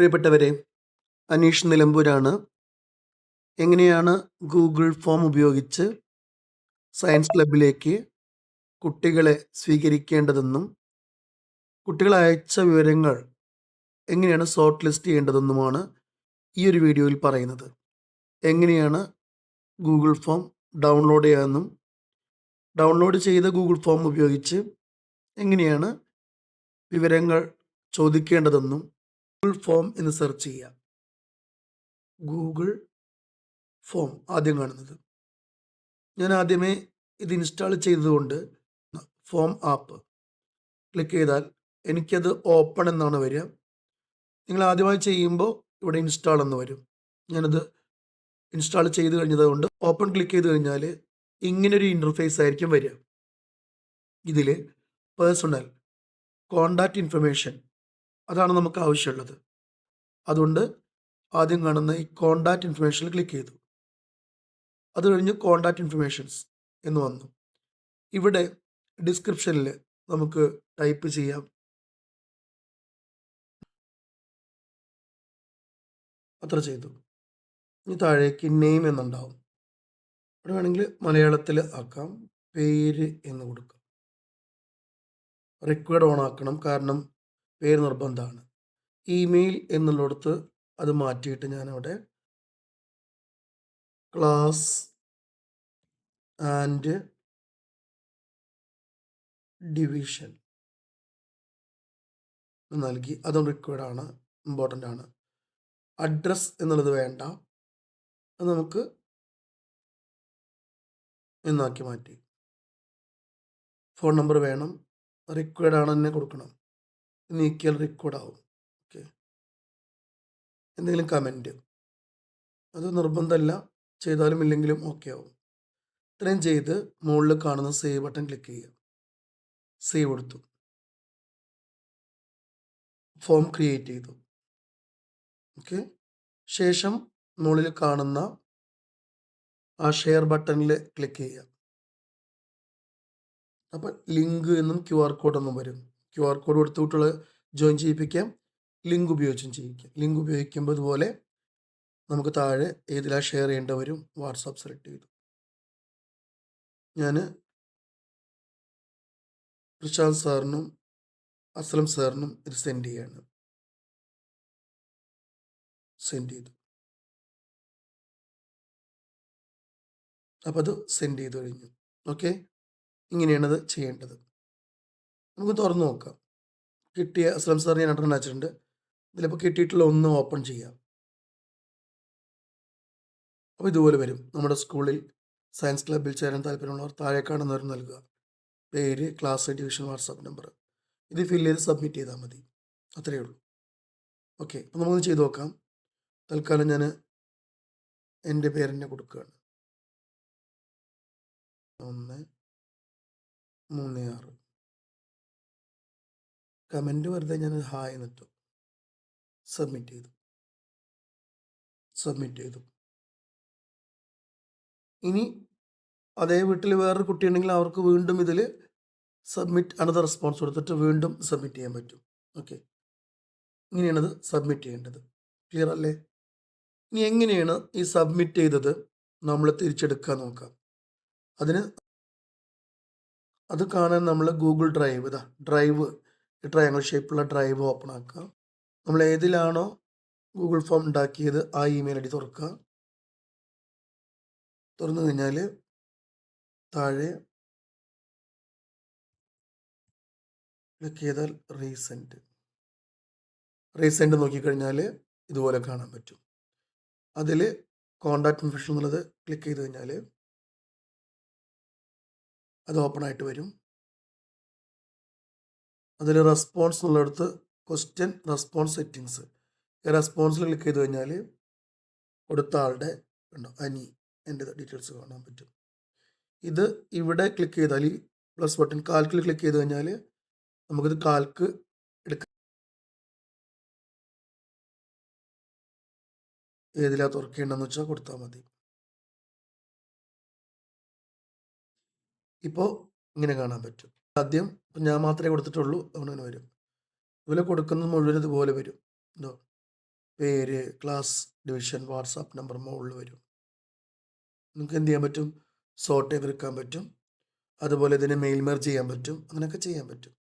പ്രിയപ്പെട്ടവരെ അനീഷ് നിലമ്പൂരാണ്. എങ്ങനെയാണ് ഗൂഗിൾ ഫോം ഉപയോഗിച്ച് സയൻസ് ക്ലബിലേക്ക് കുട്ടികളെ സ്വീകരിക്കേണ്ടതെന്നും കുട്ടികൾ അയച്ച വിവരങ്ങൾ എങ്ങനെയാണ് ഷോർട്ട് ലിസ്റ്റ് ചെയ്യേണ്ടതെന്നുമാണ് ഈ ഒരു വീഡിയോയിൽ പറയുന്നത്. എങ്ങനെയാണ് ഗൂഗിൾ ഫോം ഡൗൺലോഡ് ചെയ്യാമെന്നും ഡൗൺലോഡ് ചെയ്ത ഗൂഗിൾ ഫോം ഉപയോഗിച്ച് എങ്ങനെയാണ് വിവരങ്ങൾ ചോദിക്കേണ്ടതെന്നും ഗൂഗിൾ ഫോം എന്ന് സെർച്ച് ചെയ്യുക ഗൂഗിൾ ഫോം ആദ്യം കാണുന്നത്. ഞാൻ ആദ്യമേ ഇത് ഇൻസ്റ്റാൾ ചെയ്തതുകൊണ്ട് ഫോം ആപ്പ് ക്ലിക്ക് ചെയ്താൽ എനിക്കത് ഓപ്പൺ എന്നാണ് വരിക. നിങ്ങൾ ആദ്യമായി ചെയ്യുമ്പോൾ ഇവിടെ ഇൻസ്റ്റാൾ എന്ന് വരും. ഞാനത് ഇൻസ്റ്റാൾ ചെയ്ത് കഴിഞ്ഞതുകൊണ്ട് ഓപ്പൺ ക്ലിക്ക് ചെയ്ത് കഴിഞ്ഞാൽ ഇങ്ങനൊരു ഇന്റർഫേസ് ആയിരിക്കും വരിക. ഇതിൽ പേഴ്സണൽ കോണ്ടാക്റ്റ് ഇൻഫർമേഷൻ അതാണ് നമുക്ക് ആവശ്യമുള്ളത്. അതുകൊണ്ട് ആദ്യം കാണുന്ന ഈ കോണ്ടാക്റ്റ് ഇൻഫർമേഷനിൽ ക്ലിക്ക് ചെയ്തു. അത് കഴിഞ്ഞ് കോണ്ടാക്റ്റ് ഇൻഫർമേഷൻസ് എന്ന് വന്നു. ഇവിടെ ഡിസ്ക്രിപ്ഷനിൽ നമുക്ക് ടൈപ്പ് ചെയ്യാം. അത്ര ചെയ്തു. ഇനി താഴേക്ക് നെയിം എന്നുണ്ടാവും. അവിടെ വേണമെങ്കിൽ മലയാളത്തിൽ ആക്കാം. പേര് എന്ന് കൊടുക്കാം. റിക്വയർഡ് ഓൺ ആക്കണം. കാരണം പേര് നിർബന്ധമാണ് ഇമെയിൽ എന്നുള്ളിടത്ത് അത് മാറ്റിയിട്ട് ഞാനവിടെ ക്ലാസ് ആൻഡ് ഡിവിഷൻ നൽകി. അതും റിക്വയർഡ് ആണ് ഇമ്പോർട്ടന്റ് ആണ് അഡ്രസ് എന്നുള്ളത് വേണ്ട. അത് നമുക്ക് എന്നാക്കി മാറ്റി. ഫോൺ നമ്പർ വേണം. റിക്വയർഡ് ആണ് തന്നെ കൊടുക്കണം. നീക്കിയാൽ റിക്വയർഡ് ആവും. ഓക്കെ എന്തെങ്കിലും കമന്റ് അത് നിർബന്ധമല്ല. ചെയ്താലും ഇല്ലെങ്കിലും ഓക്കെ ആവും. ഇത്രയും ചെയ്ത് മുകളിൽ കാണുന്ന സേവ് ബട്ടൺ ക്ലിക്ക് ചെയ്യുക. സേവ് കൊടുത്തു. ഫോം ക്രിയേറ്റ് ചെയ്തു. ഓക്കെ ശേഷം മുകളിൽ കാണുന്ന ആ ഷെയർ ബട്ടണിൽ ക്ലിക്ക് ചെയ്യുക. അപ്പം ലിങ്ക് എന്നും ക്യു ആർ കോഡ് എന്നും വരും. ക്യു ആർ കോഡ് കൊടുത്തുവിട്ടുള്ള ജോയിൻ ചെയ്യിപ്പിക്കാം. ലിങ്ക് ഉപയോഗിച്ചും ചെയ്യിക്കാം. ലിങ്ക് ഉപയോഗിക്കുമ്പോൾ ഇതുപോലെ നമുക്ക് താഴെ ഏതിലാണ് ഷെയർ ചെയ്യേണ്ട വരും വാട്സാപ്പ് സെലക്ട് ചെയ്തു. ഞാൻ പ്രശാന്ത് സാറിനും അസ്ലം സാറിനും ഇത് സെൻഡ് ചെയ്യാണ്. സെൻഡ് ചെയ്തു. അപ്പോൾ അത് സെൻഡ് ചെയ്ത് കഴിഞ്ഞു. ഓക്കെ ഇങ്ങനെയാണത് ചെയ്യേണ്ടത്. നമുക്ക് തുറന്ന് നോക്കാം. കിട്ടിയ അസ്ലം സാർ ഞാൻ അട്ടൻ അയച്ചിട്ടുണ്ട്. ഇതിലിപ്പോൾ കിട്ടിയിട്ടുള്ള ഒന്ന് ഓപ്പൺ ചെയ്യാം. അപ്പോൾ ഇതുപോലെ വരും. നമ്മുടെ സ്കൂളിൽ സയൻസ് ക്ലബ്ബിൽ ചേരാൻ താല്പര്യമുള്ളവർ താഴെ കാണുന്നവർ നൽകുക. പേര് ക്ലാസ് ഡിവിഷൻ വാട്സാപ്പ് നമ്പർ ഇത് ഫില്ല് ചെയ്ത് സബ്മിറ്റ് ചെയ്താൽ മതി. അത്രയേ ഉള്ളൂ. ഓക്കെ അപ്പോൾ നമുക്കൊന്ന് ചെയ്ത് നോക്കാം. തൽക്കാലം ഞാൻ എന്റെ പേരെന്നെ കൊടുക്കുകയാണ്. ഒന്ന് മൂന്ന് ആറ്. കമന്റ് വെറുതെ ഞാൻ ഹായ് എന്നിട്ടു സബ്മിറ്റ് ചെയ്തു. സബ്മിറ്റ് ചെയ്തു. ഇനി അതേ വീട്ടിൽ വേറൊരു കുട്ടിയുണ്ടെങ്കിൽ അവർക്ക് വീണ്ടും ഇതിൽ സബ്മിറ്റ് അനദർ റെസ്പോൺസ് കൊടുത്തിട്ട് വീണ്ടും സബ്മിറ്റ് ചെയ്യാൻ പറ്റും. ഓക്കെ ഇങ്ങനെയാണത് സബ്മിറ്റ് ചെയ്യേണ്ടത്. ക്ലിയർ അല്ലേ? ഇനി എങ്ങനെയാണ് ഈ സബ്മിറ്റ് ചെയ്തത് നമ്മൾ തിരിച്ചെടുക്കാൻ നോക്കാം? അതിന് അത് കാണാൻ നമ്മൾ ഗൂഗിൾ ഡ്രൈവ് ഇതാ ഡ്രൈവ് ട്രയാങ്കിൾ ഷേപ്പുള്ള ഡ്രൈവ് ഓപ്പൺ ആക്കുക. നമ്മൾ ഏതിലാണോ ഗൂഗിൾ ഫോം ഉണ്ടാക്കിയത് ആ ഇമെയിൽ ഐ ഡി തുറക്കുക. തുറന്നു കഴിഞ്ഞാൽ താഴെ ക്ലിക്ക് ചെയ്താൽ റീസെന്റ് റീസെന്റ് നോക്കിക്കഴിഞ്ഞാൽ ഇതുപോലെ കാണാൻ പറ്റും. അതിൽ കോണ്ടാക്ട് ഇൻഫർമേഷൻ എന്നുള്ളത് ക്ലിക്ക് ചെയ്ത് കഴിഞ്ഞാൽ അത് ഓപ്പൺ ആയിട്ട് വരും. അതിൽ റെസ്പോൺസ് ഉള്ളിടത്ത് ക്വസ്റ്റ്യൻ റെസ്പോൺസ് സെറ്റിങ്സ് ഈ റെസ്പോൺസിൽ ക്ലിക്ക് ചെയ്ത് കഴിഞ്ഞാൽ കൊടുത്ത ആളുടെ ഉണ്ടോ അനി എന്റെ ഡീറ്റെയിൽസ് കാണാൻ പറ്റും. ഇത് ഇവിടെ ക്ലിക്ക് ചെയ്താൽ ഈ പ്ലസ് ബട്ടൺ കാൽക്കിൽ ക്ലിക്ക് ചെയ്ത് കഴിഞ്ഞാൽ നമുക്കിത് കാൽക്ക് എടുക്കാം ഏതിലാ തുറക്കേണ്ടതെന്ന് വെച്ചാൽ കൊടുത്താൽ മതി. ഇപ്പോൾ ഇങ്ങനെ കാണാൻ പറ്റും. ആദ്യം ഞാൻ മാത്രമേ കൊടുത്തിട്ടുള്ളൂ അങ്ങനെ വരും. ഇതുപോലെ കൊടുക്കുന്നത് മുഴുവൻ ഇതുപോലെ വരും. എന്തോ പേര് ക്ലാസ് ഡിവിഷൻ വാട്സാപ്പ് നമ്പർ മുകളിൽ വരും. നിങ്ങൾക്ക് എന്ത് ചെയ്യാൻ പറ്റും? സോർട്ട് ചെയ്തെടുക്കാൻ പറ്റും. അതുപോലെ ഇതിനെ മെയിൽ മെർജ് ചെയ്യാൻ പറ്റും. അങ്ങനെയൊക്കെ ചെയ്യാൻ പറ്റും.